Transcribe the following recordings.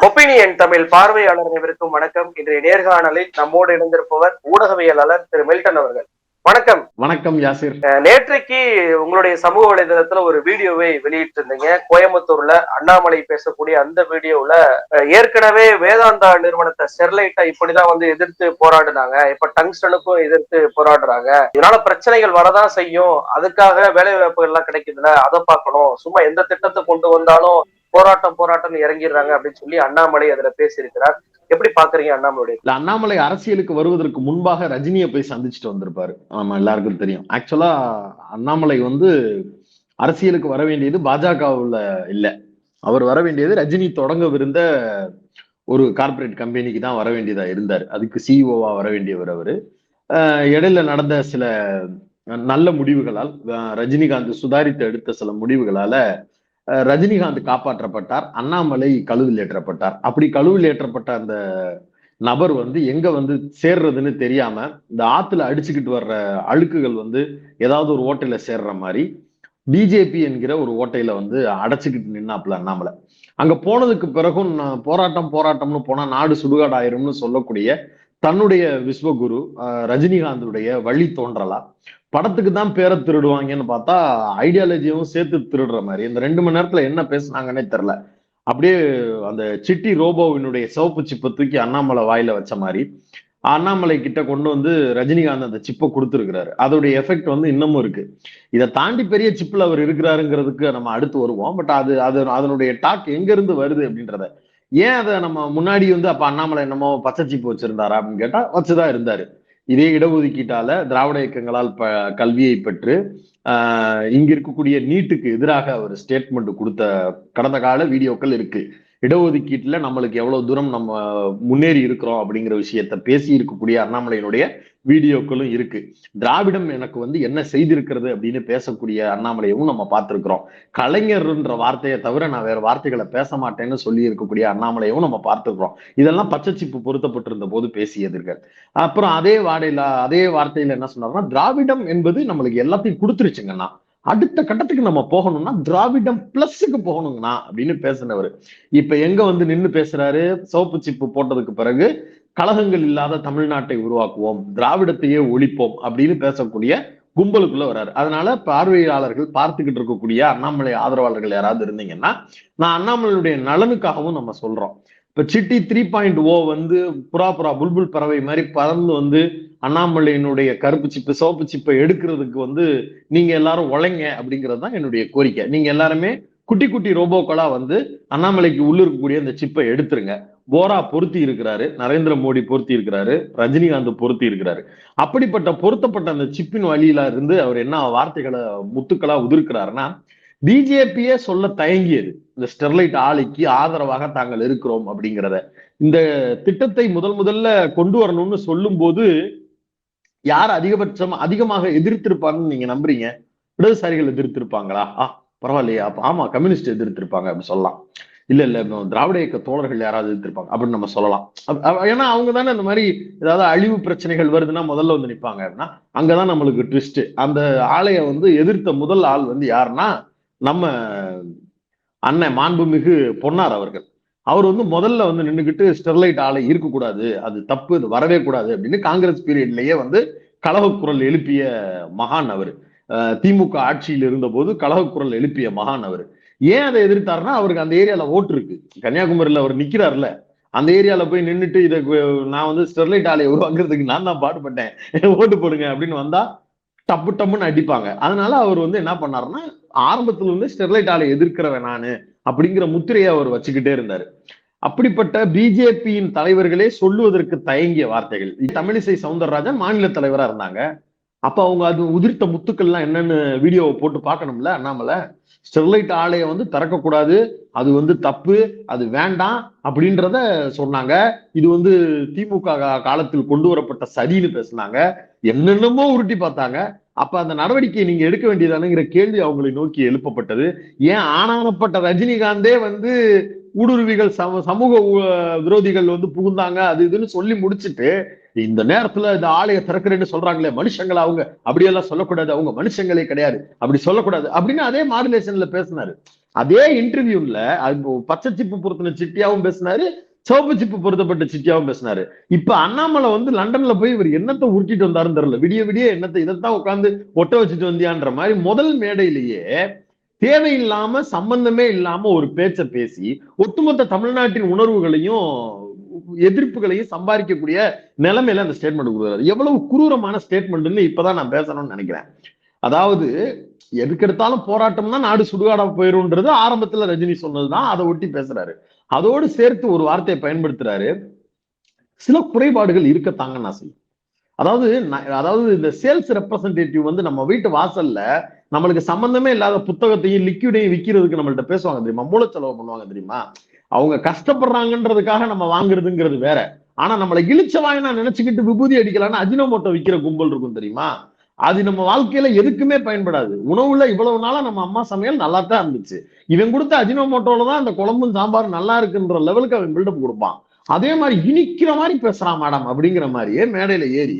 Opinion Tamil பார்வையாளர் அனைவருக்கும் வணக்கம். இன்றைய நேர்காணலில் நம்மோடு இணைந்திருப்பவர் ஊடகவியலாளர் திரு மில்டன் அவர்கள். வணக்கம். வணக்கம் யாசிர். நேற்றைக்கு உங்களுடைய சமூக வலைதளத்துல ஒரு வீடியோவை வெளியிட்டிருந்தீங்க. கோயம்புத்தூர்ல அண்ணாமலை பேசக்கூடிய அந்த வீடியோல ஏற்கனவே வேதாந்தா நிறுவனத்தை ஸ்டெர்லைட்டை இப்படிதான் வந்து எதிர்த்து போராடினாங்க. இப்ப டங்ஸ்டனுக்கும் எதிர்த்து போராடுறாங்க. இதனால பிரச்சனைகள் வரதான் செய்யும். அதுக்காக வேலை வாய்ப்புகள் எல்லாம் கிடைக்குதுல அதை பார்க்கணும். சும்மா எந்த திட்டத்தை கொண்டு வந்தாலும் போராட்டம் போராட்டம் இறங்கிடுறாங்க அப்படின்னு சொல்லி அண்ணாமலை அதுல பேசியிருக்கிறார். எப்படி பாக்குறீங்க அண்ணாமலை? இல்ல அண்ணாமலை அரசியலுக்கு வருவதற்கு முன்பாக ரஜினியை போய் சந்திச்சுட்டு வந்திருப்பாரு. ஆமா எல்லாருக்கும் தெரியும். ஆக்சுவலா அண்ணாமலை வந்து அரசியலுக்கு வர வேண்டியது பாஜகவுல இல்ல. அவர் வர வேண்டியது ரஜினி தொடங்கவிருந்த ஒரு கார்ப்பரேட் கம்பெனிக்கு தான் வர வேண்டியதா இருந்தார். அதுக்கு சிஇஓவா வர வேண்டியவர் அவரு. இடையில நடந்த சில நல்ல முடிவுகளால் ரஜினிகாந்த் சுதாரித்து எடுத்த சில முடிவுகளால ரஜினிகாந்த் காப்பாற்றப்பட்டார் அண்ணாமலை கழுவில் ஏற்றப்பட்டார். அப்படி கழுவில் ஏற்றப்பட்ட அந்த நபர் வந்து எங்க வந்து சேர்றதுன்னு தெரியாம இந்த ஆத்துல அடிச்சுக்கிட்டு வர்ற அழுக்குகள் வந்து ஏதாவது ஒரு ஓட்டையில சேர்ற மாதிரி பிஜேபி என்கிற ஒரு ஓட்டையில வந்து அடைச்சுக்கிட்டு நின்னாப்புல அண்ணாமலை. அங்க போனதுக்கு பிறகும் போராட்டம் போராட்டம்னு போனா நாடு சுடுகாடு ஆயிரும்னு சொல்லக்கூடிய தன்னுடைய விஸ்வகுரு அஹ் ரஜினிகாந்துடைய வழி தோன்றலா. படத்துக்கு தான் பேரை திருடுவாங்கன்னு பார்த்தா ஐடியாலஜியும் சேர்த்து திருடுற மாதிரி. இந்த ரெண்டு மணி நேரத்துல என்ன பேசுனாங்கன்னே தெரில அப்படியே அந்த சிட்டி ரோபோவினுடைய சிவப்பு சிப்பை தூக்கி அண்ணாமலை வாயில வச்ச மாதிரி அண்ணாமலை கிட்ட கொண்டு வந்து ரஜினிகாந்த் அந்த சிப்பை கொடுத்துருக்கிறாரு. அதோடைய எஃபெக்ட் வந்து இன்னமும் இருக்கு. இதை தாண்டி பெரிய சிப்பில் அவர் இருக்கிறாருங்கிறதுக்கு நம்ம அடுத்து வருவோம். பட் அது அது அதனுடைய டாக் எங்க இருந்து வருது அப்படின்றத ஏன் அதை நம்ம முன்னாடி வந்து அப்ப அண்ணாமலை என்னமோ பச்சை சிப்பு வச்சிருந்தாரா அப்படின்னு கேட்டா வச்சுதான் இருந்தாரு. இதே இடஒதுக்கீட்டால திராவிட இயக்கங்களால் ப கல்வியை பெற்று ஆஹ் இங்க இருக்கக்கூடிய நீட்டுக்கு எதிராக ஒரு ஸ்டேட்மெண்ட் கொடுத்த கடந்த கால வீடியோக்கள் இருக்கு. இடஒதுக்கீட்டுல நம்மளுக்கு எவ்வளவு தூரம் நம்ம முன்னேறி இருக்கிறோம் அப்படிங்கிற விஷயத்த பேசி இருக்கக்கூடிய அண்ணாமலையினுடைய வீடியோக்களும் இருக்கு. திராவிடம் எனக்கு வந்து என்ன செய்திருக்கிறது அப்படின்னு பேசக்கூடிய அண்ணாமலையவும் நம்ம பார்த்திருக்கிறோம். கலைஞர்ன்ற வார்த்தையை தவிர நான் வேற வார்த்தைகளை பேச மாட்டேன்னு சொல்லி இருக்கக்கூடிய அண்ணாமலையவும் நம்ம பார்த்திருக்கிறோம். இதெல்லாம் பச்சைச்சிப்பு பொருத்தப்பட்டிருந்த போது பேசியதுர்கள் அப்புறம் அதே வாடையில அதே வார்த்தையில என்ன சொன்னார்னா திராவிடம் என்பது நம்மளுக்கு எல்லாத்தையும் கொடுத்துருச்சுங்கண்ணா. அடுத்த கட்டத்துக்கு நம்ம போகணும்னா திராவிடம் பிளஸ்க்கு போகணுங்கண்ணா அப்படின்னு பேசினவர். இப்ப எங்க வந்து நின்று பேசுறாரு? சோப்பு சிப்பு போட்டதுக்கு பிறகு கழகங்கள் இல்லாத தமிழ்நாட்டை உருவாக்குவோம் திராவிடத்தையே ஒழிப்போம் அப்படின்னு பேசக்கூடிய கும்பலுக்குள்ள வர்றாரு. அதனால பார்வையாளர்கள் பார்த்துக்கிட்டு இருக்கக்கூடிய அண்ணாமலை ஆதரவாளர்கள் யாராவது இருந்தீங்கன்னா நான் அண்ணாமலையுடைய நலனுக்காகவும் நம்ம சொல்றோம். இப்ப சிட்டி த்ரீ பாயிண்ட் ஓ வந்து புறா புறா புல்புல் பறவை மாதிரி பறந்து வந்து அண்ணாமலையினுடைய கருப்பு சிப்பு சிவப்பு சிப்பை எடுக்கிறதுக்கு வந்து நீங்க எல்லாரும் உழைங்க அப்படிங்கிறது தான் என்னுடைய கோரிக்கை. நீங்க எல்லாருமே குட்டி குட்டி ரோபோக்களா வந்து அண்ணாமலைக்கு உள்ள இருக்கக்கூடிய அந்த சிப்பை எடுத்துருங்க. போரா பொருத்தி இருக்கிறாரு நரேந்திர மோடி பொருத்தி இருக்கிறாரு ரஜினிகாந்த் பொருத்தி இருக்கிறாரு. அப்படிப்பட்ட பொருத்தப்பட்ட அந்த சிப்பின் வழியில இருந்து அவர் என்ன வார்த்தைகளை முத்துக்களா உதிர்க்கிறாருன்னா பிஜேபியே சொல்ல தயங்கியது. இந்த ஸ்டெர்லைட் ஆலைக்கு ஆதரவாக தாங்கள் இருக்கிறோம் அப்படிங்கிறத. இந்த திட்டத்தை முதல் முதல்ல கொண்டு வரணும்னு சொல்லும் போது யார் அதிகபட்சம் அதிகமாக எதிர்த்திருப்பாங்கன்னு நீங்க நம்புறீங்க? இடதுசாரிகள் எதிர்த்திருப்பாங்களா? ஆ பரவாயில்லையா. அப்ப ஆமா கம்யூனிஸ்ட் எதிர்த்திருப்பாங்க அப்படின்னு சொல்லலாம். இல்ல இல்ல திராவிட இயக்க தோழர்கள் யாராவது எதிர்த்திருப்பாங்க அப்படின்னு நம்ம சொல்லலாம். ஏன்னா அவங்க தானே இந்த மாதிரி ஏதாவது அழிவு பிரச்சனைகள் வருதுன்னா முதல்ல வந்து நிற்பாங்க அப்படின்னா அங்கதான் நம்மளுக்கு ட்விஸ்ட் அந்த ஆலையை வந்து எதிர்த்த முதல் ஆள் வந்து யாருன்னா நம்ம அண்ணன் மாண்புமிகு பொன்னார் அவர்கள். அவர் வந்து முதல்ல வந்து நின்றுக்கிட்டு ஸ்டெர்லைட் ஆலை இருக்கக்கூடாது அது தப்பு இது வரவே கூடாது அப்படின்னு காங்கிரஸ் பீரியட்லயே வந்து கலக எழுப்பிய மகான் அவர். திமுக ஆட்சியில் இருந்தபோது கலகக்குரல் எழுப்பிய மகான் அவர். ஏன் அதை எதிர்த்தாருன்னா அவருக்கு அந்த ஏரியால ஓட்டு இருக்கு. கன்னியாகுமரியில அவர் நிக்கிறாருல. அந்த ஏரியால போய் நின்றுட்டு இதை நான் வந்து ஸ்டெர்லைட் ஆலையை உருவாக்குறதுக்கு நான் தான் பாடுபட்டேன். ஓட்டு போடுங்க அப்படின்னு வந்தா டப்பு டப்புன்னு அடிப்பாங்க. அதனால அவர் வந்து என்ன பண்ணாருன்னா ஆரம்பத்துல இருந்து ஸ்டெர்லைட் ஆலை எதிர்க்கிறவன் நானு அப்படிங்கிற முத்திரையை அவர் வச்சுக்கிட்டே இருந்தாரு. அப்படிப்பட்ட பிஜேபியின் தலைவர்களே சொல்லுவதற்கு தயங்கிய வார்த்தைகள். தமிழிசை சவுந்தரராஜன் மாநில தலைவரா இருந்தாங்க. அப்ப அவங்க அது உதிர்த்த முத்துக்கள்லாம் என்னன்னு வீடியோவை போட்டு பார்க்கணும்ல அண்ணாமலை? ஸ்டெர்லைட் ஆலையை வந்து திறக்கக்கூடாது. அது வந்து தப்பு அது வேண்டாம் அப்படின்றத சொன்னாங்க. இது வந்து திமுக காலத்தில் கொண்டு வரப்பட்ட சரின்னு பேசினாங்க. என்னென்னமோ உருட்டி பார்த்தாங்க. அப்ப அந்த நடவடிக்கையை நீங்க எடுக்க வேண்டியதானுங்கிற கேள்வி அவங்களை நோக்கி எழுப்பப்பட்டது. ஏன் ஆனானப்பட்ட ரஜினிகாந்தே வந்து ஊடுருவிகள் சம சமூக விரோதிகள் வந்து புகுந்தாங்க அது இதுன்னு சொல்லி முடிச்சுட்டு இந்த நேரத்துல இந்த ஆலய திறக்கிறேன்னு சொல்றாங்களே மனுஷங்களை அவங்க? அப்படியெல்லாம் சொல்லக்கூடாது. அவங்க மனுஷங்களே கிடையாது. அப்படி சொல்லக்கூடாது. அப்படின்னு அதே மாடுலேஷன்ல பேசினாரு. அதே இன்டர்வியூல அது பச்சை சிப்பு பொருத்தின சிட்டியாவும் பேசினாரு சிவப்பு சிப்பு பொருத்தப்பட்ட சிட்டியாவும் பேசினாரு. இப்ப அண்ணாமலை வந்து லண்டன்ல போய் இவர் என்னத்தை உருட்டிட்டு வந்தாருன்னு தெரியல. விடிய விடிய என்னத்தை இதைத்தான் உட்காந்து ஒட்ட வச்சுட்டு வந்தியான்ற மாதிரி முதல் மேடையிலேயே தேவையில்லாம சம்பந்தமே இல்லாம ஒரு பேச்ச பேசி ஒட்டுமொத்த தமிழ்நாட்டின் உணர்வுகளையும் எதிர்ப்புகளையும் சம்பாதிக்கக்கூடிய நிலைமையில அந்த ஸ்டேட்மெண்ட் கொடுக்குறாரு. எவ்வளவு குரூரமான ஸ்டேட்மெண்ட்னு இப்பதான் நான் பேசணும்னு நினைக்கிறேன். அதாவது எதுக்கெடுத்தாலும் போராட்டம்னா நாடு சுடுகாடா போயிரும்ன்றது ஆரம்பத்துல ரஜினி சொன்னதுதான் அதை ஒட்டி பேசுறாரு. அதோடு சேர்த்து ஒரு வார்த்தையை பயன்படுத்துறாரு. சில குறைபாடுகள் இருக்கத்தாங்க நான் செய்யும். அதாவது நான் அதாவது இந்த சேல்ஸ் ரெப்ரசன்டேட்டிவ் வந்து நம்ம வீட்டு வாசல்ல நம்மளுக்கு சம்பந்தமே இல்லாத புத்தகத்தையும் லிக்யூடையும் விற்கிறதுக்கு நம்மள்ட்ட பேசுவாங்க தெரியுமா? மூல செலவு பண்ணுவாங்க தெரியுமா? அவங்க கஷ்டப்படுறாங்கன்றதுக்காக நம்ம வாங்குறதுங்கிறது வேற. ஆனா நம்மளை இழிச்ச நான் நினைச்சுக்கிட்டு விபூதி அடிக்கலாம்னு அஜினோமோட்டோ விற்கிற கும்பல் இருக்கும் தெரியுமா? அது நம்ம வாழ்க்கையில எதுக்குமே பயன்படாது. உணவுல இவ்வளவு நாளா நம்ம அம்மா சமையல் நல்லா தான் இருந்துச்சு. இவன் கொடுத்த அஜினோமோட்டோல தான் அந்த குழம்பும் சாம்பார் நல்லா இருக்குன்ற லெவலுக்கு அவன் பில்டப் கொடுப்பான். அதே மாதிரி இனிக்கிற மாதிரி பேசுறான் மேடம் அப்படிங்கிற மாதிரியே மேடையில ஏறி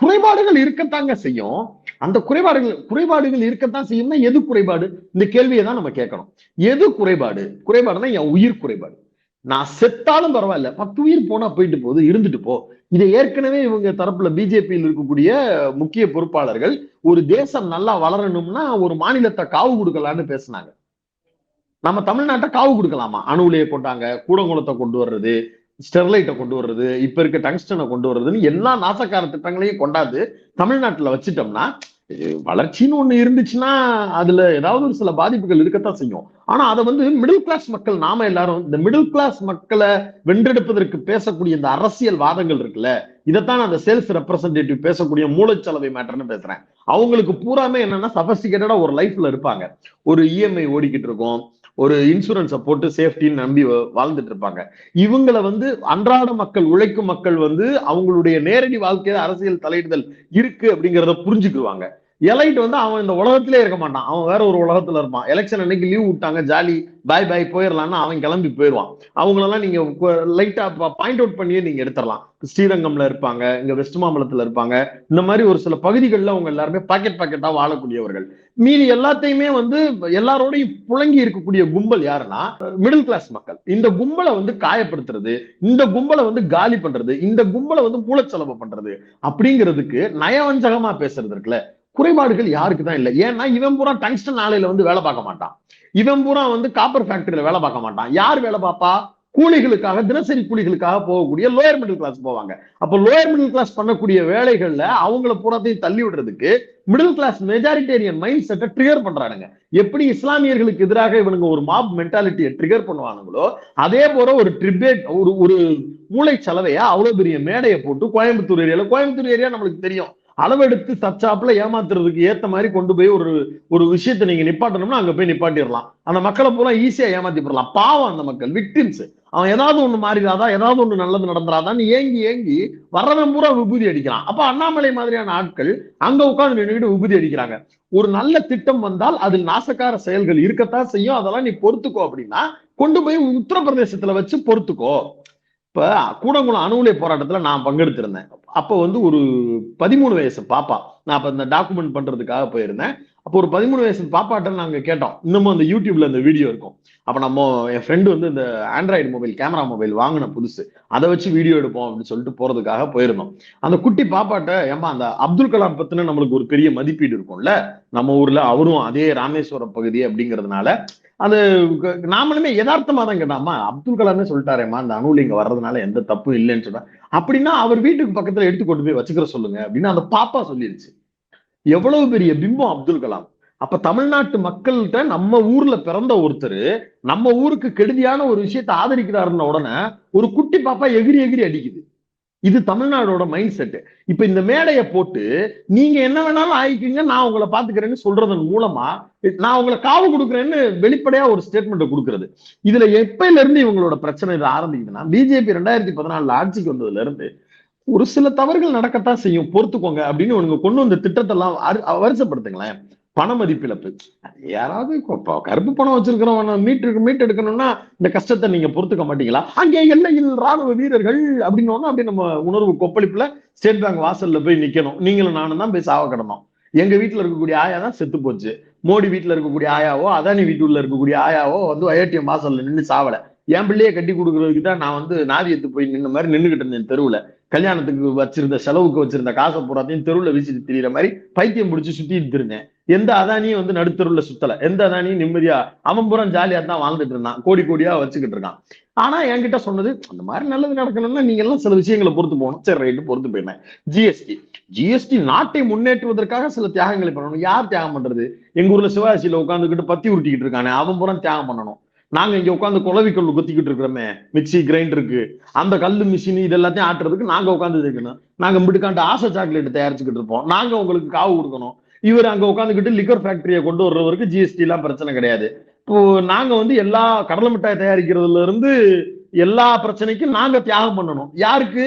குறைபாடுகள் இருக்கத்தாங்க செய்யும். அந்த குறைபாடுகள் குறைபாடுகள் இருக்கத்தான் செய்யும்னா எது குறைபாடு? இந்த கேள்வியை தான் நம்ம கேட்கணும். எது குறைபாடு? குறைபாடுனா என் உயிர் குறைபாடு. நான் செத்தாலும் பரவாயில்ல. பத்து உயிர் போனா போயிட்டு போகுது இருந்துட்டு போ. இதை ஏற்கனவே இவங்க தரப்புல பிஜேபியில் இருக்கக்கூடிய முக்கிய பொறுப்பாளர்கள் ஒரு தேசம் நல்லா வளரணும்னா ஒரு மாநிலத்தை காவு கொடுக்கலான்னு பேசினாங்க. நம்ம தமிழ்நாட்டை காவு கொடுக்கலாமா? அணு உலையை கொண்டாங்க கூடங்குளத்தை கொண்டு வர்றது ஸ்டெர்லைட்டை கொண்டு வர்றது இப்ப இருக்க டங்ஸ்டனை கொண்டு வர்றதுன்னு எல்லா நாசக்கார திட்டங்களையும் கொண்டாந்து தமிழ்நாட்டுல வச்சுட்டோம்னா வளர்ச்சின்னு ஒண்ணு இருந்துச்சுன்னா அதுல ஏதாவது ஒரு சில பாதிப்புகள் இருக்கத்தான் செய்யும். ஆனா அதை வந்து மிடில் கிளாஸ் மக்கள் நாம எல்லாரும் இந்த மிடில் கிளாஸ் மக்களை வென்றெடுப்பதற்கு பேசக்கூடிய இந்த அரசியல் வாதங்கள் இருக்குல்ல இதைத்தான் அந்த சேல்ஸ் ரெப்ரசன்டேட்டிவ் பேசக்கூடிய மூளைச்சலவை மேட்டர்னு பேசுறேன். அவங்களுக்கு பூராமே என்னன்னா சபஸ்டிகேட்டடா ஒரு லைஃப்ல இருப்பாங்க. ஒரு இஎம்ஐ ஓடிக்கிட்டு இருக்கும். ஒரு இன்சூரன்ஸை போட்டு சேஃப்டின்னு நம்பி வாழ்ந்துட்டு இருப்பாங்க இவங்களை வந்து அன்றாட மக்கள் உழைக்கும் மக்கள் வந்து அவங்களுடைய நேரடி வாழ்க்கையில அரசியல் தலையிடுதல் இருக்கு அப்படிங்கிறத புரிஞ்சுக்குவாங்க எலைட் வந்து அவன் இந்த உலகத்திலே இருக்க மாட்டான். அவன் வேற ஒரு உலகத்துல இருப்பான். எலெக்ஷன் அன்னைக்கு லீவ் விட்டாங்க ஜாலி பாய் பாய் போயிடலாம்னு அவன் கிளம்பி போயிடுவான். அவங்களெல்லாம் நீங்க லைட்டா பாயிண்ட் அவுட் பண்ணியே நீங்க எடுத்துடலாம் ஸ்ரீரங்கம்ல இருப்பாங்க இங்க வெஸ்ட் மாம்பலத்துல இருப்பாங்க. இந்த மாதிரி ஒரு சில பகுதிகளில் அவங்க எல்லாருமே பாக்கெட் பாக்கெட்டா வாழக்கூடியவர்கள். மீதி எல்லாத்தையுமே வந்து எல்லாரோடையும் புழங்கி இருக்கக்கூடிய கும்பல் யாருன்னா மிடில் கிளாஸ் மக்கள். இந்த கும்பலை வந்து காயப்படுத்துறது இந்த கும்பலை வந்து காலி பண்றது இந்த கும்பலை வந்து மூலச்செலவு பண்றது அப்படிங்கிறதுக்கு நயவஞ்சகமா பேசுறது இருக்குல்ல. குறைபாடுகள் யாருக்கு தான் இல்லை. ஏன்னா இவன் பூரா டங்ஸ்டன் ஆலையில வந்து வேலை பார்க்க மாட்டான். இவன் பூரா வந்து காப்பர் ஃபேக்டரியில வேலை பார்க்க மாட்டான். யார் வேலை பார்ப்பா? கூலிகளுக்காக தினசரி கூலிகளுக்காக போகக்கூடிய லோயர் மிடில் கிளாஸ் போவாங்க. அப்போ லோயர் மிடில் கிளாஸ் பண்ணக்கூடிய வேலைகள்ல அவங்கள பூராத்தையும் தள்ளி விடுறதுக்கு மிடில் கிளாஸ் மெஜாரிட்டேரியன் மைண்ட் செட்டை ட்ரிகர் பண்றானுங்க. எப்படி இஸ்லாமியர்களுக்கு எதிராக இவனுங்க ஒரு மாப் மென்டாலிட்டியை ட்ரிகர் பண்ணுவானுங்களோ அதே போல ஒரு ட்ரிபேட் ஒரு ஒரு மூளை சலவையா அவ்வளவு பெரிய மேடையை போட்டு கோயம்புத்தூர் ஏரியால கோயம்புத்தூர் ஏரியா நம்மளுக்கு தெரியும். அளவெடுத்து தச்சாப்புல ஏமாத்துறதுக்கு ஏத்த மாதிரி கொண்டு போய் ஒரு ஒரு விஷயத்தை நீங்க நிப்பாட்டணும்னா அங்க போய் நிப்பாட்டிடலாம். அந்த மக்களை பூரா ஈஸியா ஏமாத்தி போடலாம் பாவம் அந்த மக்கள் விக்டிம்ஸ் அவன் ஏதாவது ஒண்ணு மாறிடாதான் ஏதாவது ஒண்ணு நல்லது நடந்துராதான்னு ஏங்கி ஏங்கி வர்றவன் பூரா விபூதி அடிக்கிறான். அப்ப அண்ணாமலை மாதிரியான ஆட்கள் அங்க உட்காந்து நின்றுகிட்டு விபூதி அடிக்கிறாங்க. ஒரு நல்ல திட்டம் வந்தால் அதில் நாசக்கார செயல்கள் இருக்கத்தான் செய்யும். அதெல்லாம் நீ பொறுத்துக்கோ அப்படின்னா கொண்டு போய் உத்தரப்பிரதேசத்துல வச்சு பொறுத்துக்கோ. இப்ப கூடங்குளம் அணு உலை போராட்டத்துல நான் பங்கெடுத்திருந்தேன். அப்ப வந்து ஒரு பதிமூணு வயசு பாப்பா. நான் அப்ப இந்த டாக்குமெண்ட் பண்றதுக்காக போயிருந்தேன். அப்போ ஒரு பதிமூணு வயசு பாப்பாட்ட நாங்க கேட்டோம். இன்னமும் அந்த யூடியூப்ல அந்த வீடியோ இருக்கும். அப்ப நம்ம என் ஃப்ரெண்டு வந்து இந்த ஆண்ட்ராய்டு மொபைல் கேமரா மொபைல் வாங்கின புதுசு. அதை வச்சு வீடியோ எடுப்போம் அப்படின்னு சொல்லிட்டு போறதுக்காக போயிருந்தோம். அந்த குட்டி பாப்பாட்ட ஏமா அந்த அப்துல் கலாம் பத்தின நம்மளுக்கு ஒரு பெரிய மதிப்பீடு இருக்கும்ல? நம்ம ஊர்ல அவரும் அதே ராமேஸ்வரம் பகுதி அப்படிங்கிறதுனால அது நாமளுமே யதார்த்தமா தான் கேட்டாமா. அப்துல் கலாமே சொல்லிட்டாரேம்மா அந்த அணுல இங்க வர்றதுனால எந்த தப்பும் இல்லைன்னு சொன்னா அப்படின்னா அவர் வீட்டுக்கு பக்கத்துல எடுத்து கொண்டு போய் வச்சுக்கிற சொல்லுங்க அப்படின்னு அந்த பாப்பா சொல்லிருச்சு. எவ்வளவு பெரிய பிம்பம் அப்துல் கலாம். அப்ப தமிழ்நாட்டு மக்கள்கிட்ட நம்ம ஊர்ல பிறந்த ஒருத்தர் நம்ம ஊருக்கு கெடுதியான ஒரு விஷயத்தை ஆதரிக்கிறாருன்ன உடனே ஒரு குட்டி பாப்பா எகிரி எகிரி அடிக்குது. இது தமிழ்நாடோட மைண்ட் செட் இப்ப இந்த மேடையை போட்டு நீங்க என்ன வேணாலும் ஆயிக்கிங்க நான் உங்களை பாத்துக்கிறேன்னு சொல்றதன் மூலமா நான் உங்களை காவு கொடுக்குறேன்னு வெளிப்படையா ஒரு ஸ்டேட்மெண்ட் கொடுக்கறது. இதுல எப்பையில இருந்து இவங்களோட பிரச்சனை இது ஆரம்பிக்குதுன்னா பிஜேபி ரெண்டாயிரத்தி பதினாலுல ஆட்சிக்கு வந்ததுல இருந்து ஒரு சில தவறுகள் நடக்கத்தான் செய்யும். பொறுத்துக்கோங்க. அப்படின்னு உனக்கு கொண்டு வந்த திட்டத்தெல்லாம் வருஷப்படுத்துங்களேன் பண மதிப்பிழப்பு. யாராவது கருப்பு பணம் வச்சிருக்கிறவன் மீட்டு மீட்டு எடுக்கணும்னா இந்த கஷ்டத்தை நீங்க பொறுத்துக்க மாட்டீங்களா? அங்கே எல்லையில் ராணுவ வீரர்கள் அப்படின்னு அப்படி நம்ம உணர்வு கொப்பளிப்புல ஸ்டேட் பேங்க் வாசல்ல போய் நிக்கணும். நீங்களும் நானும் தான் போய் சாவ கிடந்தோம். எங்க வீட்டுல இருக்கக்கூடிய ஆயா தான் செத்து போச்சு. மோடி வீட்டுல இருக்கக்கூடிய ஆயாவோ அதானி வீட்டுல இருக்கக்கூடிய ஆயாவோ வந்து ஐஏடிஎம் வாசல்ல நின்று சாவலை. என் பிள்ளைய கட்டி கொடுக்கறதுக்கு தான் நான் வந்து நாதியத்து போய் நின்ன மாதிரி நின்றுகிட்டு இருந்தேன் தெருவுல. கல்யாணத்துக்கு வச்சிருந்த செலவுக்கு வச்சிருந்த காசை பூராத்தையும் தெருவுல வீசிட்டு திரியிற மாதிரி பைத்தியம் பிடிச்சி சுத்திட்டு இருந்தேன். எந்த அதானியும் வந்து நடுத்தருவுல சுத்தல. எந்த அதானியும் நிம்மதியா அவன் புறம் ஜாலியா தான் வாழ்ந்துட்டு இருந்தான். கோடி கோடியா வச்சுக்கிட்டு இருக்கான். ஆனா என்கிட்ட சொன்னது அந்த மாதிரி நல்லது நடக்கணும்னா நீங்க எல்லாம் சில விஷயங்களை பொறுத்து போகணும். சரி ரைட்டு பொறுத்து போயிட்டேன் ஜிஎஸ்டி ஜிஎஸ்டி நாட்டை முன்னேற்றுவதற்காக சில தியாகங்களை பண்ணணும். யார் தியாகம் பண்றது? எங்க ஊர்ல சிவாசியில உட்காந்துக்கிட்டு பத்தி உருட்டிக்கிட்டு இருக்கானே. அவன் புறம் தியாகம் பண்ணணும். நாங்க இங்க உட்காந்து குளவிக்கல் குத்திக்கிட்டு இருக்கிறோமே மிக்சி கிரைண்டருக்கு அந்த கல் மிஷின் இது எல்லாத்தையும் ஆட்டுறதுக்கு நாங்க உட்காந்து இருக்கணும். நாங்க மிடுக்காண்டு ஆசை சாக்லேட் தயாரிச்சுக்கிட்டு இருப்போம். நாங்க உங்களுக்கு காவு கொடுக்கணும். இவர் அங்க உட்காந்துக்கிட்டு லிக்கர் ஃபேக்டரியை கொண்டு வர்றவருக்கு ஜிஎஸ்டி எல்லாம் பிரச்சனை கிடையாது. இப்போ நாங்க வந்து எல்லா கடலை மிட்டாய் தயாரிக்கிறதுல இருந்து எல்லா பிரச்சனைக்கும் நாங்க தியாகம் பண்ணணும். யாருக்கு?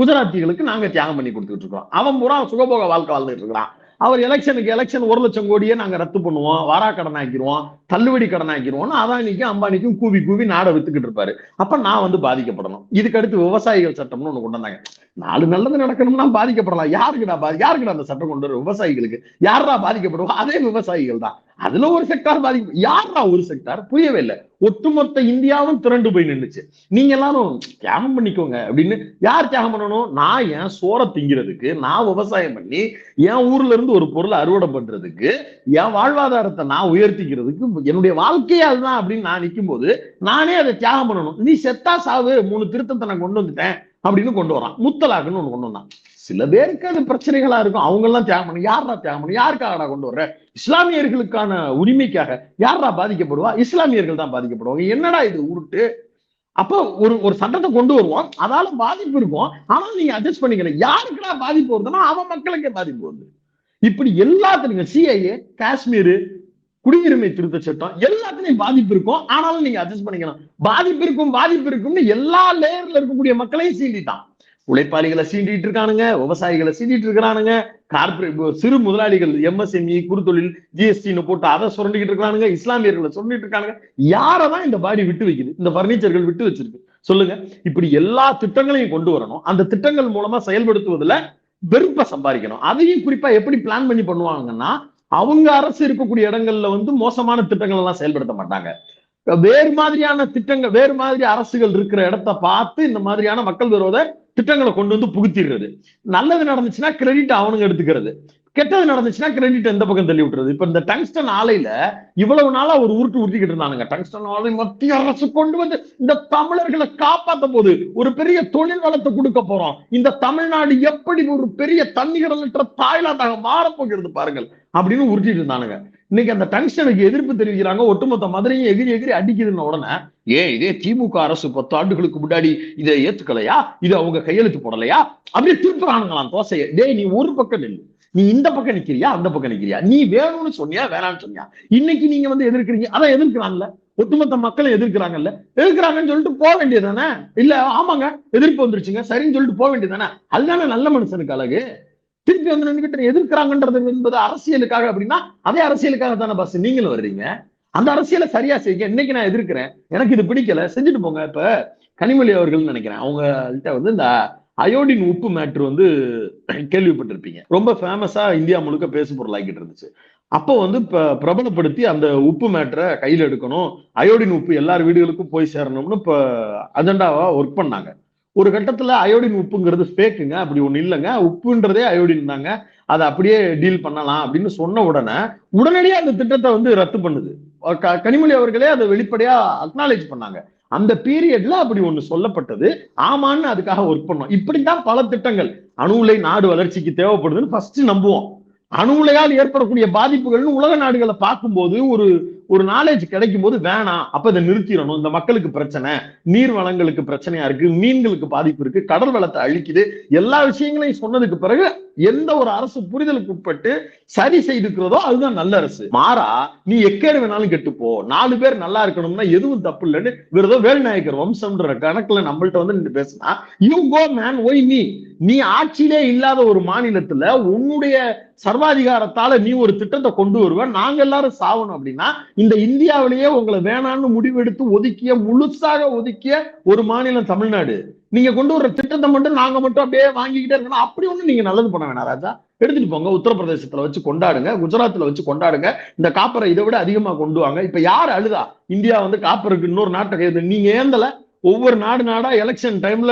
குஜராத்திகளுக்கு நாங்க தியாகம் பண்ணி கொடுத்துட்டு இருக்கோம். அவன் பூரா சுகபோக வாழ்க்கை வாழ்ந்துட்டு இருக்கிறான். அவர் எலெக்ஷனுக்கு எலெக்ஷன் ஒரு லட்சம் கோடியே நாங்க ரத்து பண்ணுவோம் வாரா கடன் ஆக்கிடுவோம் தள்ளுபடி கடன் ஆக்கிடுவோம்னு அதானிக்கும் அம்பானிக்கும் கூவி கூவி நாடை வித்துக்கிட்டு இருப்பாரு. அப்ப நான் வந்து பாதிக்கப்படணும். இதுக்கு அடுத்து விவசாயிகள் சட்டம்னு ஒண்ணு கொண்டு வந்தாங்க. நாலு நல்லது நடக்கணும்னா பாதிக்கப்படலாம். யாருக்குடா பாதி யாருக்குடா அந்த சட்டம் கொண்டு வர விவசாயிகளுக்கு? யாரா பாதிக்கப்படுவோம் அதே விவசாயிகள் தான். அதுல ஒரு செக்டார் பாதிப்பு. யாரா ஒரு செக்டார் புரியவே இல்லை. ஒட்டுமொத்த இந்தியாவும் திரண்டு போய் நின்னுச்சு. நீங்க எல்லாரும் தியாகம் பண்ணிக்கோங்க அப்படின்னு யார் தியாகம் பண்ணணும்? நான் என் சோற திங்கிறதுக்கு நான் விவசாயம் பண்ணி என் ஊர்ல இருந்து ஒரு பொருளை அறுவடை பண்றதுக்கு என் வாழ்வாதாரத்தை நான் உயர்த்திக்கிறதுக்கு என்னுடைய வாழ்க்கையே அதுதான் அப்படின்னு நான் நிற்கும் போது நானே அதை தியாகம் பண்ணணும். நீ செத்தா சாவு மூணு திருத்தத்தை நான் கொண்டு வந்துட்டேன் அப்படின்னு கொண்டு வரான். முத்தலாக்குன்னு ஒன்று கொண்டு வந்தான் சில பேருக்கு அது பிரச்சனைகளா இருக்கும். அவங்க எல்லாம் தியாகம் பண்ணி யாரா தியாகம் பண்ணி யாருக்காகடா கொண்டு வர்ற? இஸ்லாமியர்களுக்கான உரிமைக்காக யாரா பாதிக்கப்படுவா? இஸ்லாமியர்கள் தான் பாதிக்கப்படுவாங்க. என்னடா இது உருட்டு? அப்ப ஒரு ஒரு சட்டத்தை கொண்டு வருவோம். அதால பாதிப்பு இருக்கும். ஆனா நீங்க அட்ஜஸ்ட் பண்ணிக்கணும். யாருக்குடா பாதிப்பு வருதுன்னா அவன் மக்களுக்கே பாதிப்பு வருது. இப்படி எல்லாத்துலயும் சிஐஏ காஷ்மீர் குடியுரிமை திருத்த சட்டம் எல்லாத்துலயும் பாதிப்பு இருக்கும். ஆனாலும் நீங்க அட்ஜஸ்ட் பண்ணிக்கணும். பாதிப்பு இருக்கும் பாதிப்பு இருக்கும்னு எல்லா லேயர்ல இருக்கக்கூடிய மக்களையும் சீண்டிட்டான் உழைப்பாளிகளை சீண்டிட்டு இருக்கானுங்க விவசாயிகளை சீண்டிட்டு இருக்கிறானுங்க. கார்பரேட் சிறு முதலாளிகள் எம்எஸ்எம்இ குறுத்தொழில் ஜிஎஸ்டின்னு போட்டு அதை சுரண்டிக்கிட்டு இருக்கானுங்க இஸ்லாமியர்களை சுரண்டிட்டு இருக்கானுங்க. யாரதான் இந்த பாடி விட்டு வைக்குது? இந்த பர்னிச்சர்கள் விட்டு வச்சிருக்கு. சொல்லுங்க. இப்படி எல்லா திட்டங்களையும் கொண்டு வரணும். அந்த திட்டங்கள் மூலமா செயல்படுத்துவதுல வெறுப்பை சம்பாதிக்கணும். அதையும் குறிப்பா எப்படி பிளான் பண்ணி பண்ணுவாங்கன்னா அவங்க அரசு இருக்கக்கூடிய இடங்கள்ல வந்து மோசமான திட்டங்கள் எல்லாம் செயல்படுத்த மாட்டாங்க. வேறு மாதிரியான திட்டங்கள் வேறு மாதிரி அரசுகள் இருக்கிற இடத்த பார்த்து இந்த மாதிரியான மக்கள் விரோத திட்டங்களை கொண்டு வந்து புகுத்திடுறது. நல்லது நடந்துச்சுன்னா கிரெடிட் அவனுங்க எடுத்துக்கிறது. கெட்டது நடந்துச்சுன்னா கிரெடிட் எந்த பக்கம் தள்ளி விட்டுறது? இப்ப இந்த டங்ஸ்டன் ஆலையில இவ்வளவு நாளா ஒரு உருட்டு உருட்டிக்கிட்டு இருந்தானுங்க. டங்ஸ்டன் ஆலை மத்திய அரசு கொண்டு வந்து இந்த தமிழர்களை காப்பாத்த போது ஒரு பெரிய தொழில் வளத்தை கொடுக்க போறோம். இந்த தமிழ்நாடு எப்படி ஒரு பெரிய தன்னிகரலற்ற தாய்லாந்தாக மாறப்போகிறது பாருங்கள். அப்படின்னு உருட்டிட்டு இருந்தானுங்க. இன்னைக்கு அந்த டங்ஸ்டனுக்கு எதிர்ப்பு தெரிவிக்கிறாங்க. ஒட்டுமொத்த மதுரையும் எகிரி எகிரி அடிக்குதுன்னு உடனே ஏ இதே திமுக அரசு பத்து ஆண்டுகளுக்கு முன்னாடி இதை ஏத்துக்கலையா? இது அவங்க கையெழுத்து போடலையா? அப்படியே திருப்புறானுங்களாம் தோசையை டேய் நீ ஒரு பக்கம் நில்லு. நீ இந்த பக்கம் நிக்கிறியா? அந்த பக்கம் நிக்கிறியா? நீ வேணும்னு சொன்னியா? வேணாம்னு சொன்னியா? இன்னைக்கு நீங்க வந்து எதிர்க்கிறீங்க. அதான் எதிர்க்கிறான்ல ஒட்டுமொத்த மக்களும் எதிர்க்கிறாங்கல்ல. எதிர்க்கிறாங்கன்னு சொல்லிட்டு போக வேண்டியதானே இல்ல ஆமாங்க. எதிர்ப்பு வந்துருச்சுங்க. சரின்னு சொல்லிட்டு போக வேண்டியதானே அதுதானே நல்ல மனுஷனுக்கு அழகு. திருப்பி வந்து நின்றுகிட்டு எதிர்க்கிறாங்கன்றது என்பது அரசியலுக்காக அப்படின்னா அதே அரசியலுக்காக தானே பஸ் நீங்களும் வர்றீங்க. அந்த அரசியலை சரியா செய்யுங்க. இன்னைக்கு நான் எதிர்க்கிறேன். எனக்கு இது பிடிக்கல. செஞ்சுட்டு போங்க. இப்ப கனிமொழி அவர்கள் நினைக்கிறேன். அவங்கள்ட்ட வந்து இந்த அயோடின் உப்பு மேட்ரு வந்து கேள்விப்பட்டிருப்பீங்க. ரொம்ப ஃபேமஸா இந்தியா முழுக்க பேசு பொருளாக்கிட்டு இருந்துச்சு. அப்போ வந்து இப்ப பிரபலப்படுத்தி அந்த உப்பு மேட்டரை கையில எடுக்கணும். அயோடின் உப்பு எல்லார் வீடுகளுக்கும் போய் சேரணும்னு இப்போ அஜெண்டாவா ஒர்க் பண்ணாங்க. ஒரு கட்டத்துல அயோடின் உப்புங்கிறது ஃபேக்குங்க. அப்படி ஒண்ணு இல்லைங்க. உப்புன்றதே அயோடின் தாங்க. அதை அப்படியே டீல் பண்ணலாம் அப்படின்னு சொன்ன உடனே உடனடியே அந்த திட்டத்தை வந்து ரத்து பண்ணுது. க- கனிமொழி அவர்களே அதை வெளிப்படையா அக்னாலேஜ் பண்ணாங்க. அந்த பீரியட்ல அப்படி ஒண்ணு சொல்லப்பட்டது. ஆமான்னு அதுக்காக ஒர்க் பண்ணோம். இப்படித்தான் பல திட்டங்கள். அணு உலை நாடு வளர்ச்சிக்கு தேவைப்படுதுன்னு ஃபர்ஸ்ட் நம்புவோம். அணு உலையால் ஏற்படக்கூடிய பாதிப்புகள்னு உலக நாடுகளை பார்க்கும்போது ஒரு ஒரு நாலேஜ் கிடைக்கும் போது வேணாம். அப்ப இதை நிறுத்திடணும். இந்த மக்களுக்கு பிரச்சனை நீர் வளங்களுக்கு பிரச்சனையா இருக்கு மீன்களுக்கு பாதிப்பு இருக்கு கடல் வளத்தை அழிக்குது. எல்லா விஷயங்களையும் சொன்னதுக்கு பிறகு எந்த ஒரு அரசு புரிதலுக்கு உட்பட்டு சரி செய்திருக்கிறதோ அதுதான் நல்ல அரசு. மாறா நீ எக்கேடு வேணாலும் கெட்டுப்போ. நாலு பேர் நல்லா இருக்கணும்னா எதுவும் தப்பு இல்லைன்னு விரதம் ஏதோ வம்சம்ன்ற கணக்குல நம்மள்ட்ட வந்து பேசினா you go man why me நீ ஆட்சியிலே இல்லாத ஒரு மாநிலத்துல உன்னுடைய சர்வாதிகாரத்தால நீ ஒரு திட்டத்தை கொண்டு வருவ. நாங்க எல்லாரும் சாவணும் அப்படின்னா இந்த இந்தியாவிலேயே உங்களை வேணான்னு முடிவெடுத்து ஒதுக்கிய முழுசாக ஒதுக்கிய ஒரு மாநிலம் தமிழ்நாடு. நீங்க கொண்டு வர்ற திட்டத்தை மட்டும் நாங்க மட்டும் அப்படியே வாங்கிக்கிட்டே இருக்கணும். அப்படி ஒண்ணு நீங்க நல்லது பண்ண வேணாம் ராஜா. எடுத்துட்டு போங்க. உத்தரப்பிரதேசத்துல வச்சு கொண்டாடுங்க. குஜராத்ல வச்சு கொண்டாடுங்க. இந்த காப்பரை இதை விட அதிகமா கொண்டு வாங்க. இப்ப யார் அழுதா? இந்தியா வந்து காப்பருக்கு இன்னொரு நாட்டை நீங்க ஏந்தல? ஒவ்வொரு நாடு நாடா எலெக்ஷன் டைம்ல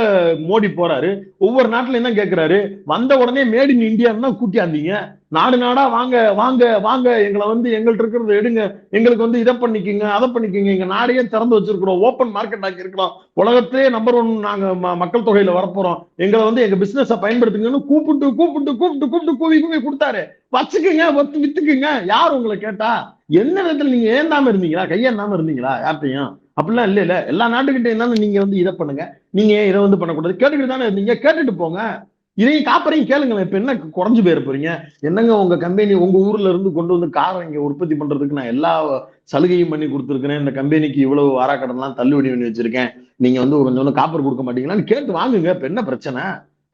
மோடி போறாரு. ஒவ்வொரு நாட்டுல என்ன கேட்கிறாரு வந்த உடனே மேட் இன் இந்தியான்னு தான் கூட்டியாந்தீங்க. நாடு நாடா வாங்க வாங்க வாங்க. எங்களை வந்து எங்கள்கிட்ட இருக்கிறத எடுங்க. எங்களுக்கு வந்து இதை பண்ணிக்கிங்க அதை பண்ணிக்கிங்க. எங்க நாடையே திறந்து வச்சிருக்கிறோம். ஓப்பன் மார்க்கெட் ஆக்கி இருக்கிறோம். உலகத்திலே நம்பர் ஒன் நாங்க ம- மக்கள் தொகையில வரப்போறோம். எங்களை வந்து எங்க பிசினஸ பயன்படுத்துங்கன்னு கூப்பிட்டு கூப்பிட்டு கூப்பிட்டு கூப்பிட்டு கூவி கூவி கொடுத்தாரு. வச்சுக்குங்க ஒத்து வித்துக்குங்க. யார் உங்களை கேட்டா? என்ன விதத்துல நீங்க ஏந்தாம இருந்தீங்களா? கையேந்தாம இருந்தீங்களா? யார்ட்டையும் அப்படிலாம் இல்லை இல்லை. எல்லா நாட்டுக்கிட்டே இருந்தாலும் நீங்க வந்து இதை பண்ணுங்க. நீங்க ஏன் இதை வந்து பண்ணக்கூடாது? கேட்டுக்கிட்டு தானே இருந்தீங்க. கேட்டுட்டு போங்க. இதையும் காப்பரையும் கேளுங்களேன். இப்ப என்ன குறைஞ்சு போயிட போறீங்க? என்னங்க உங்க கம்பெனி உங்க ஊர்ல இருந்து கொண்டு வந்து காரை இங்க உற்பத்தி பண்றதுக்கு நான் எல்லா சலுகையும் பண்ணி கொடுத்துருக்கிறேன். இந்த கம்பெனிக்கு இவ்வளவு வாராக்கடன்லாம் தள்ளுபடி பண்ணி வச்சிருக்கேன். நீங்க வந்து கொஞ்சம் காப்பர் கொடுக்க மாட்டீங்களான்னு கேட்டு வாங்குங்க. இப்ப என்ன பிரச்சனை?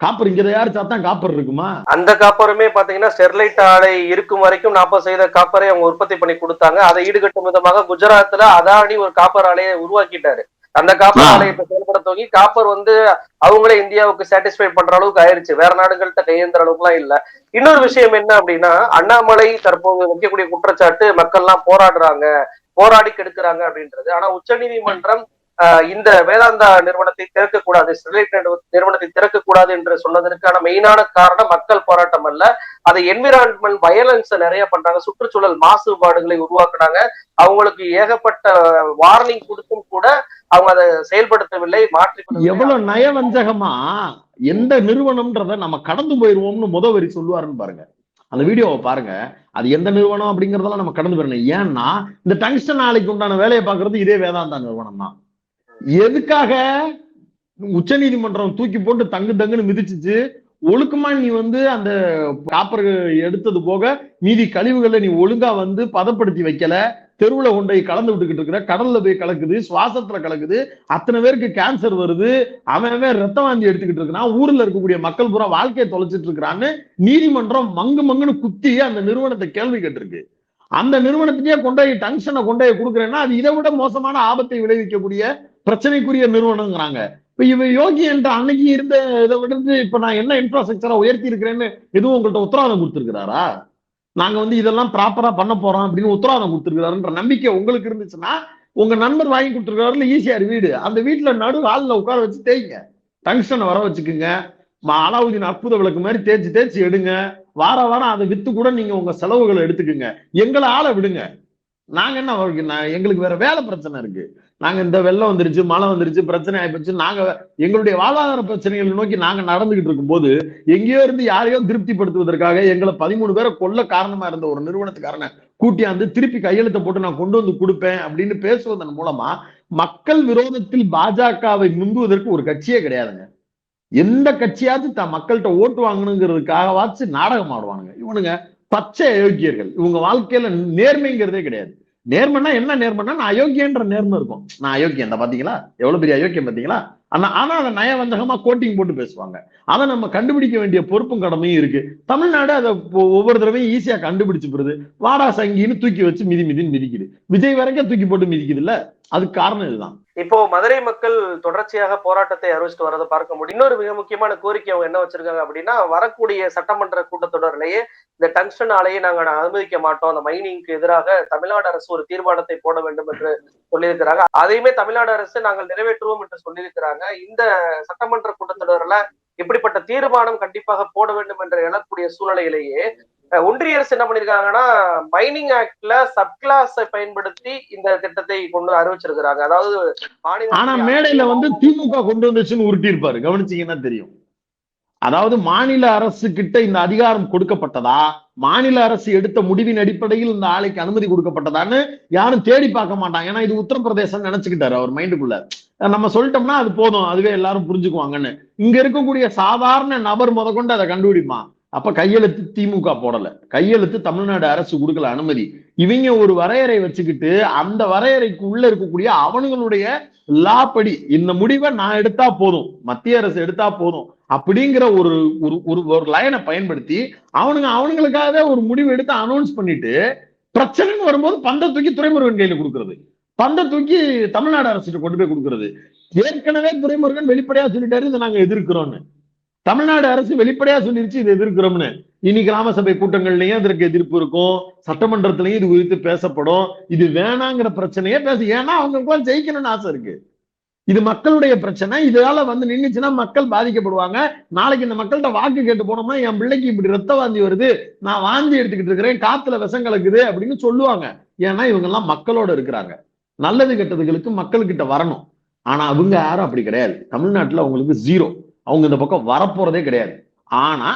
காப்பர் இங்க தயாரிச்சா தான் காப்பர் இருக்குமா? அந்த காப்பருமே பாத்தீங்கன்னா ஸ்டெர்லைட் ஆலை இருக்கும் வரைக்கும் நாற்பது சதவீத காப்பரை அவங்க உற்பத்தி பண்ணி கொடுத்தாங்க. அதை ஈடுகட்டும் விதமாக குஜராத்ல அதானி ஒரு காப்பர் ஆலையை உருவாக்கிட்டாரு. அந்த காப்பர். ஆலையை இப்ப செயல்பட துவங்கி காப்பர் வந்து அவங்களே இந்தியாவுக்கு சாட்டிஸ்ஃபை பண்ற அளவுக்கு ஆயிருச்சு. வேற நாடுகள்கிட்ட கையேந்திர அளவுக்குலாம் இல்ல. இன்னொரு விஷயம் என்ன அப்படின்னா அண்ணாமலை தற்போது வைக்கக்கூடிய குற்றச்சாட்டு மக்கள்லாம் போராடுறாங்க போராடி கெடுக்கிறாங்க அப்படின்றது. ஆனா உச்சநீதிமன்றம் ஆஹ் இந்த வேதாந்தா நிறுவனத்தை திறக்கக்கூடாது ஸ்டெர்லைட் நிறுவனத்தை திறக்கக்கூடாது என்று சொன்னதற்கான மெயினான காரணம் மக்கள் போராட்டம் அல்ல. அதை என்விரான்மெண்ட் வயலன்ஸ் நிறைய பண்றாங்க. சுற்றுச்சூழல் மாசுபாடுகளை உருவாக்குனாங்க. அவங்களுக்கு ஏகப்பட்ட வார்னிங் கொடுத்தும் கூட அவங்க அதை செயல்படுத்தவில்லை மாற்றி எவ்வளவு நயவஞ்சகமா எந்த நிறுவனம்ன்றத நம்ம கடந்து போயிருவோம்னு முதவரி சொல்லுவாருன்னு பாருங்க. அந்த வீடியோவை பாருங்க. அது எந்த நிறுவனம் அப்படிங்கறதெல்லாம் நம்ம கடந்து போயிடணும் ஏன்னா இந்த டங்ஸ்டன் நாளைக்கு உண்டான வேலையை பாக்குறது இதே வேதாந்தா நிறுவனம் தான். எதுக்காக உச்ச நீதிமன்றம் தூக்கி போட்டு தங்கு தங்குன்னு மிதிச்சுச்சு? ஒழுக்கமா நீ வந்து அந்த காப்பர் எடுத்தது போக மீதி கழிவுகளை நீ ஒழுங்கா வந்து பதப்படுத்தி வைக்கல. தெருவுல கொண்டை கலந்து விட்டுக்கிட்டு இருக்கிற கடல்ல போய் கலக்குது சுவாசத்துல கலக்குது அத்தனை பேருக்கு கேன்சர் வருது அவன் அவன் ரத்த வாந்தி எடுத்துக்கிட்டு இருக்கிறான் ஊர்ல இருக்கக்கூடிய மக்கள் பூரா வாழ்க்கையை தொலைச்சிட்டு இருக்கிறான்னு நீதிமன்றம் மங்கு மங்குன்னு குத்தி அந்த நிறுவனத்தை கேள்வி கேட்டிருக்கு. அந்த நிறுவனத்துக்கே கொண்டு போய் டங்ஷனை கொண்டு போய் கொடுக்குறேன்னா அது இதை விட மோசமான ஆபத்தை விளைவிக்கக்கூடிய பிரச்சனைக்குரிய நிறுவனங்கிறாங்க. இப்ப இவ யோகி என்ற அன்னைக்கு இருந்த இதை விடுத்து இப்ப நான் என்ன இன்ஃப்ராஸ்ட்ரக்சரா உயர்த்தி இருக்கிறேன்னு எதுவும் உங்கள்கிட்ட உத்தரவாதம் கொடுத்துருக்கிறாரா? நாங்க வந்து இதெல்லாம் ப்ராப்பரா பண்ண போறோம் அப்படின்னு உத்தரவாதம் கொடுத்துருக்கிறாருன்ற நம்பிக்கை உங்களுக்கு இருந்துச்சுன்னா உங்க நண்பர் வாங்கி கொடுத்துருக்காருல ஈஸியார் வீடு. அந்த வீட்டுல நடு ஹாலில் உட்கார வச்சு தேய்ங்க. டங்ஷனை வர வச்சுக்குங்க. அலாவுதீன் அற்புத விளக்கு மாதிரி தேய்ச்சி தேய்ச்சி எடுங்க. வார வாரம் அதை வித்து கூட நீங்க உங்க செலவுகளை எடுத்துக்குங்க. எங்களை ஆளை விடுங்க. நாங்க என்ன நான் எங்களுக்கு வேற வேலை பிரச்சனை இருக்கு. நாங்க இந்த வெள்ளம் வந்துருச்சு மழை வந்துருச்சு பிரச்சனை ஆயிப்போச்சு. நாங்க எங்களுடைய வாழ்வாதார பிரச்சனைகளை நோக்கி நாங்க நடந்துகிட்டு இருக்கும்போது எங்கேயோ இருந்து யாரையோ திருப்திப்படுத்துவதற்காக எங்களை பதிமூணு பேரை கொல்ல காரணமா இருந்த ஒரு நிறுவனத்துக்காரனை கூட்டியாந்து திருப்பி கையெழுத்தை போட்டு நான் கொண்டு வந்து கொடுப்பேன் அப்படின்னு பேசுவதன் மூலமா மக்கள் விரோதத்தில் பாஜகவை முந்துவதற்கு ஒரு கட்சியே கிடையாதுங்க. எந்த கட்சியாவது தான் மக்கள்கிட்ட ஓட்டு வாங்கணுங்கிறதுக்காகவாச்சு நாடகம் ஆடுவானுங்க. இவனுங்க பச்சை அயோக்கியர்கள். இவங்க வாழ்க்கையில நேர்மைங்கிறதே கிடையாது. நேர்மைன்னா என்ன நேர்மைன்னா நான் அயோக்கியன்ற நேர்மை இருக்கும். நான் அயோக்கியம் இந்த பாத்தீங்களா எவ்வளவு பெரிய அயோக்கியம் பாத்தீங்களா ஆனா ஆனா அதை நயவஞ்சகமா கோட்டிங் போட்டு பேசுவாங்க. அதை நம்ம கண்டுபிடிக்க வேண்டிய பொறுப்பும் கடமையும் இருக்கு. தமிழ்நாடு அதை ஒவ்வொரு தடவையும் ஈஸியா கண்டுபிடிச்சு போடுது. வாடா சங்கின்னு தூக்கி வச்சு மிதி மிதின்னு மிதிக்குது. விஜய் வரைக்கும் தூக்கி போட்டு மிதிக்குது இல்ல அதுக்கு காரணம் இதுதான். இப்போ மதுரை மக்கள் தொடர்ச்சியாக போராட்டத்தை அறிவிச்சிட்டு வரதை பார்க்க முடியும். இன்னொரு மிக முக்கியமான கோரிக்கை அவங்க என்ன வச்சிருக்காங்க அப்படின்னா வரக்கூடிய சட்டமன்ற கூட்டத்தொடரிலேயே இந்த டங்ஸ்டன் ஆலையை நாங்க அனுமதிக்க மாட்டோம். அந்த மைனிங்க்கு எதிராக தமிழ்நாடு அரசு ஒரு தீர்மானத்தை போட வேண்டும் என்று சொல்லியிருக்கிறாங்க. அதையுமே தமிழ்நாடு அரசு நாங்கள் நிறைவேற்றுவோம் என்று சொல்லியிருக்கிறாங்க. இந்த சட்டமன்ற கூட்டத்தொடரில் இப்படிப்பட்ட தீர்மானம் கண்டிப்பாக போட வேண்டும் என்று எழக்கூடிய சூழ்நிலையிலேயே ஒன்றிய அரசு என்ன பண்ணிருக்காங்கன்னா மைனிங் ஆக்ட்ல சப்கிளாஸை பயன்படுத்தி இந்த திட்டத்தை கொண்டு அறிவிச்சிருக்கிறாங்க. அதாவது ஆனா மேடையில வந்து திமுக கொண்டு வந்துச்சுன்னு உருட்டி இருப்பாரு கவனிச்சீங்கன்னா தெரியும்? அதாவது மாநில அரசு கிட்ட இந்த அதிகாரம் கொடுக்கப்பட்டதா? மாநில அரசு எடுத்த முடிவின் அடிப்படையில் இந்த ஆலைக்கு அனுமதி கொடுக்கப்பட்டதான்னு யாரும் தேடி பார்க்க மாட்டாங்க. ஏன்னா இது உத்தரப்பிரதேசம் நினைச்சுக்கிட்டாரு அவர் மைண்டுக்குள்ள. நம்ம சொல்லிட்டோம்னா அது போதும். அதுவே எல்லாரும் புரிஞ்சுக்குவாங்கன்னு. இங்க இருக்கக்கூடிய சாதாரண நபர் முதற்கொண்டு அதை கண்டுபிடிப்பான். அப்ப கையெழுத்து திமுக போடல. கையெழுத்து தமிழ்நாடு அரசு கொடுக்கல அனுமதி. இவங்க ஒரு வரையறை வச்சுக்கிட்டு அந்த வரையறைக்கு உள்ள இருக்கக்கூடிய அவனுங்களுடைய லா படி. இந்த முடிவை நான் எடுத்தா போதும். மத்திய அரசு எடுத்தா போதும். அப்படிங்கிற ஒரு ஒரு ஒரு ஒரு லைனை பயன்படுத்தி அவனுங்க அவனுங்களுக்காகவே ஒரு முடிவு எடுத்து அனௌன்ஸ் பண்ணிட்டு பிரச்சனைன்னு வரும்போது பந்த தூக்கி துறைமுருகன் கையில கொடுக்கறது. பந்த தூக்கி தமிழ்நாடு அரசு கொண்டு போய் கொடுக்கறது. ஏற்கனவே துறைமுருகன் வெளிப்படையா சொல்லிட்டாரு இதை நாங்க எதிர்க்கிறோம்னு. தமிழ்நாடு அரசு வெளிப்படையா சொல்லிருச்சு இதை எதிர்க்கிறோம்னு. இனி கிராம சபை கூட்டங்கள்லயும் இதற்கு எதிர்ப்பு இருக்கும். சட்டமன்றத்திலையும் இது குறித்து பேசப்படும். இது வேணாங்கிற பிரச்சனையே பேச ஏன்னா அவங்களுக்குலாம் ஜெயிக்கணும்னு ஆசை இருக்கு. இது மக்களுடைய பிரச்சனை. இதனால வந்து நின்னுச்சுன்னா மக்கள் பாதிக்கப்படுவாங்க. நாளைக்கு இந்த மக்கள்கிட்ட வாக்கு கேட்டு போனோம்னா என் பிள்ளைக்கு இப்படி ரத்த வாந்தி வருது. நான் வாந்தி எடுத்துக்கிட்டு இருக்கிறேன். காத்துல விஷம் கலக்குது. அப்படின்னு சொல்லுவாங்க. ஏன்னா இவங்க எல்லாம் மக்களோட இருக்கிறாங்க. நல்லது கெட்டதுகளுக்கு மக்கள்கிட்ட வரணும். ஆனா அவங்க யாரும் அப்படி கிடையாது. தமிழ்நாட்டுல அவங்களுக்கு ஜீரோ அவங்க இந்த பக்கம் வரப்போறதே கிடையாது. ஆனா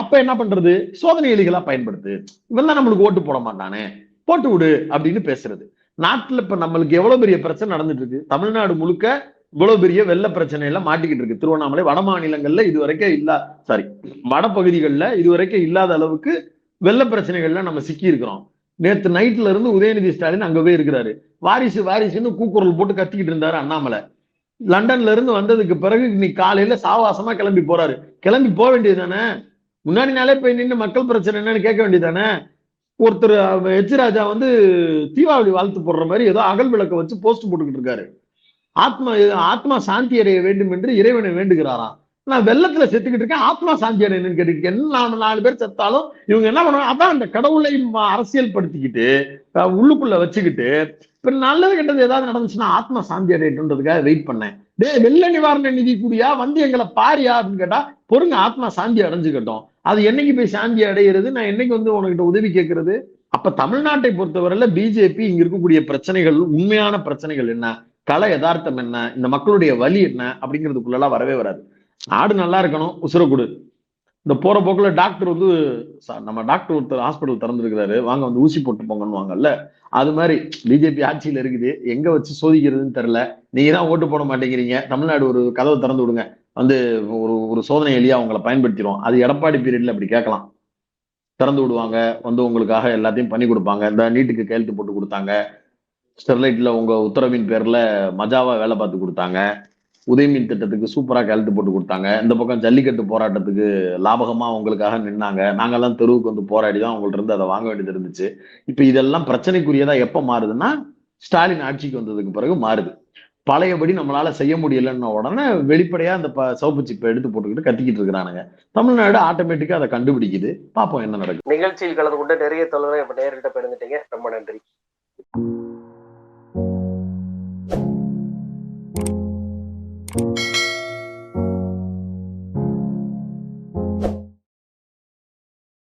அப்ப என்ன பண்றது? சோதனை எலிகளா பயன்படுத்து. இவெல்லாம் நம்மளுக்கு ஓட்டு போட மாட்டானே. போட்டு விடு அப்படின்னு பேசுறது. நாட்டுல இப்ப நம்மளுக்கு எவ்வளவு பெரிய பிரச்சனை நடந்துட்டு இருக்கு தமிழ்நாடு முழுக்க இவ்வளவு பெரிய வெள்ள பிரச்சனை எல்லாம் மாட்டிக்கிட்டு இருக்கு. திருவண்ணாமலை வட மாநிலங்கள்ல இது வரைக்கும் சாரி வட பகுதிகளில் இது வரைக்கும் இல்லாத அளவுக்கு வெள்ள பிரச்சனைகள்ல நம்ம சிக்கி இருக்கிறோம் நேத்து நைட்ல இருந்து உதயநிதி ஸ்டாலின் அங்கவே போய் இருக்கிறாரு. வாரிசு வாரிசுன்னு கூக்குரல் போட்டு கத்திக்கிட்டு இருந்தாரு அண்ணாமலை. லண்டன்ல இருந்து வந்ததுக்கு பிறகு இன்னைக்கு காலையில சாவாசமா கிளம்பி போறாரு. கிளம்பி போக வேண்டியது தானே? முன்னாடி நாளே போய் நின்று மக்கள் பிரச்சனை என்னன்னு கேட்க வேண்டியதானே ஒருத்தர் அவ- எச் ராஜா வந்து தீபாவளி வாழ்த்து போடுற மாதிரி ஏதோ அகல் விளக்க வச்சு போஸ்ட் போட்டுக்கிட்டு இருக்காரு. ஆத்மா ஆத்மா சாந்தி அடைய வேண்டும் என்று இறைவனை வேண்டுகிறாராம். நான் வெள்ளத்துல செத்துக்கிட்டு இருக்கேன் ஆத்மா சாந்தி அடையணும்னு கேட்டுக்கிட்டு என்ன நாம நாலு பேர் செத்தாலும் இவங்க என்ன பண்ணுவாங்க? அதான் அந்த கடவுளை அரசியல் படுத்திக்கிட்டு உள்ளுக்குள்ள வச்சுக்கிட்டு இப்ப நல்லது கெட்டது ஏதாவது நடந்துச்சுன்னா ஆத்மா சாந்தி அடையட்டுன்றதுக்காக வெயிட் பண்ணேன். டே வெள்ள நிவாரண நிதி கூடியா? வந்து எங்களை பாரியா? அப்படின்னு கேட்டா பொறுங்க ஆத்மா சாந்தி அடைஞ்சுக்கட்டும். அது என்னைக்கு போய் சாந்தி அடையிறது? நான் என்னைக்கு வந்து உனக்கிட்ட உதவி கேட்கறது அப்ப தமிழ்நாட்டை பொறுத்தவரையில பிஜேபி இங்க இருக்கக்கூடிய பிரச்சனைகள் உண்மையான பிரச்சனைகள் என்ன? கலை யதார்த்தம் என்ன? இந்த மக்களுடைய வலி என்ன? அப்படிங்கிறதுக்குள்ளலாம் வரவே வராது. நாடு நல்லா இருக்கணும் உசுரக்கூடு இந்த போற போக்குல டாக்டர் வந்து நம்ம டாக்டர் ஒருத்தர் ஹாஸ்பிட்டல் திறந்துருக்கிறாரு. வாங்க வந்து ஊசி போட்டு போங்கன்னுவாங்கல்ல. அது மாதிரி பிஜேபி ஆட்சியில இருக்குது. எங்க வச்சு சோதிக்கிறதுன்னு தெரில நீங்க தான் ஓட்டு போட மாட்டேங்கிறீங்க. தமிழ்நாடு ஒரு கதவை திறந்து விடுங்க. வந்து ஒரு ஒரு சோதனை எளியா அவங்கள பயன்படுத்திடுவோம். அது எடப்பாடி பீரியட்ல அப்படி கேட்கலாம். திறந்து விடுவாங்க. வந்து உங்களுக்காக எல்லாத்தையும் பண்ணி கொடுப்பாங்க. இந்த நீட்டுக்கு கையெழுத்து போட்டு கொடுத்தாங்க. ஸ்டெர்லைட்ல உங்க உத்தரவின் பேர்ல மஜாவா வேலை பார்த்து கொடுத்தாங்க. உதயமின் திட்டத்துக்கு சூப்பராக கழுத்து போட்டு கொடுத்தாங்க. இந்த பக்கம் ஜல்லிக்கட்டு போராட்டத்துக்கு லாபகமாக உங்களுக்காக நின்னாங்க. நாங்கள்லாம் தெருவுக்கு வந்து போராடி தான் அவங்கள்ட்ட இருந்து அதை வாங்க வேண்டியது இருந்துச்சு. இப்போ இதெல்லாம் பிரச்சனைக்குரியதாக எப்போ மாறுதுன்னா ஸ்டாலின் ஆட்சிக்கு வந்ததுக்கு பிறகு மாறுது. பழையபடி நம்மளால செய்ய முடியலன்ன உடனே வெளிப்படையா அந்த ப- சிவப்பு சிப்பை எடுத்து போட்டுக்கிட்டு கத்திக்கிட்டு இருக்கிறானுங்க. தமிழ்நாடு ஆட்டோமேட்டிக்கா அதை கண்டுபிடிக்குது. பார்ப்போம் என்ன நடக்கும் நிகழ்ச்சியில் கலந்து கொண்டு நிறைய தொழிலை நேரிட்ட நேர்கிட்ட பெருந்துட்டீங்க ரொம்ப நன்றி.